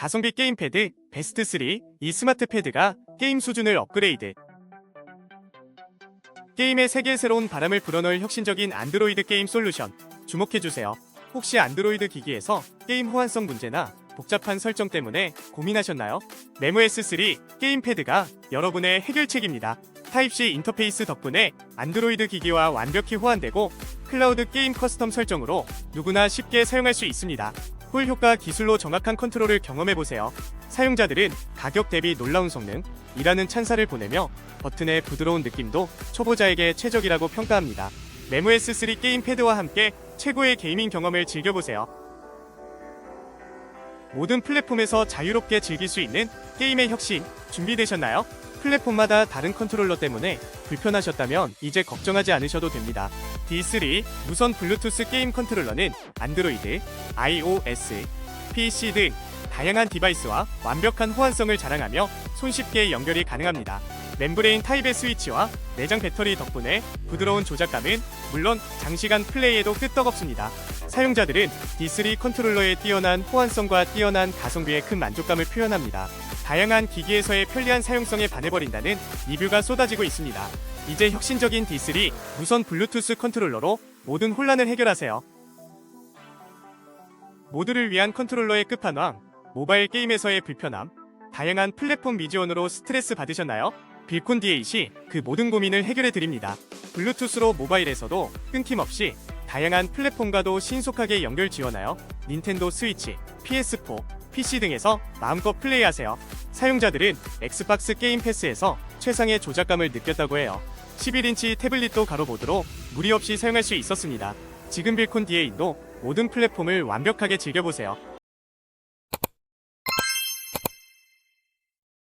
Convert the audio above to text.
가성비 게임 패드 베스트 3 이 스마트 패드가 게임 수준을 업그레이드. 게임의 세계에 새로운 바람을 불어넣을 혁신적인 안드로이드 게임 솔루션. 주목해주세요. 혹시 안드로이드 기기에서 게임 호환성 문제나 복잡한 설정 때문에 고민하셨나요? 메모 S3 게임 패드가 여러분의 해결책입니다. 타입C 인터페이스 덕분에 안드로이드 기기와 완벽히 호환되고 클라우드 게임 커스텀 설정으로 누구나 쉽게 사용할 수 있습니다. 홀 효과 기술로 정확한 컨트롤을 경험해보세요. 사용자들은 가격 대비 놀라운 성능, 이라는 찬사를 보내며 버튼의 부드러운 느낌도 초보자에게 최적이라고 평가합니다. 메모 S3 게임 패드와 함께 최고의 게이밍 경험을 즐겨보세요. 모든 플랫폼에서 자유롭게 즐길 수 있는 게임의 혁신 준비되셨나요? 플랫폼마다 다른 컨트롤러 때문에 불편하셨다면 이제 걱정하지 않으셔도 됩니다. D3 무선 블루투스 게임 컨트롤러는 안드로이드, iOS, PC 등 다양한 디바이스와 완벽한 호환성을 자랑하며 손쉽게 연결이 가능합니다. 멤브레인 타입의 스위치와 내장 배터리 덕분에 부드러운 조작감은 물론 장시간 플레이에도 끄떡없습니다. 사용자들은 D3 컨트롤러의 뛰어난 호환성과 뛰어난 가성비에 큰 만족감을 표현합니다. 다양한 기기에서의 편리한 사용성에 반해버린다는 리뷰가 쏟아지고 있습니다. 이제 혁신적인 D3 무선 블루투스 컨트롤러로 모든 혼란을 해결하세요. 모두를 위한 컨트롤러의 끝판왕, 모바일 게임에서의 불편함, 다양한 플랫폼 미지원으로 스트레스 받으셨나요? 빌콘 D8이 그 모든 고민을 해결해 드립니다. 블루투스로 모바일에서도 끊김없이 다양한 플랫폼과도 신속하게 연결 지원하여 닌텐도 스위치, PS4, PC 등에서 마음껏 플레이하세요. 사용자들은 엑스박스 게임 패스에서 최상의 조작감을 느꼈다고 해요. 11인치 태블릿도 가로보드로 무리 없이 사용할 수 있었습니다. 지금 빌콘 D8도 모든 플랫폼을 완벽하게 즐겨보세요.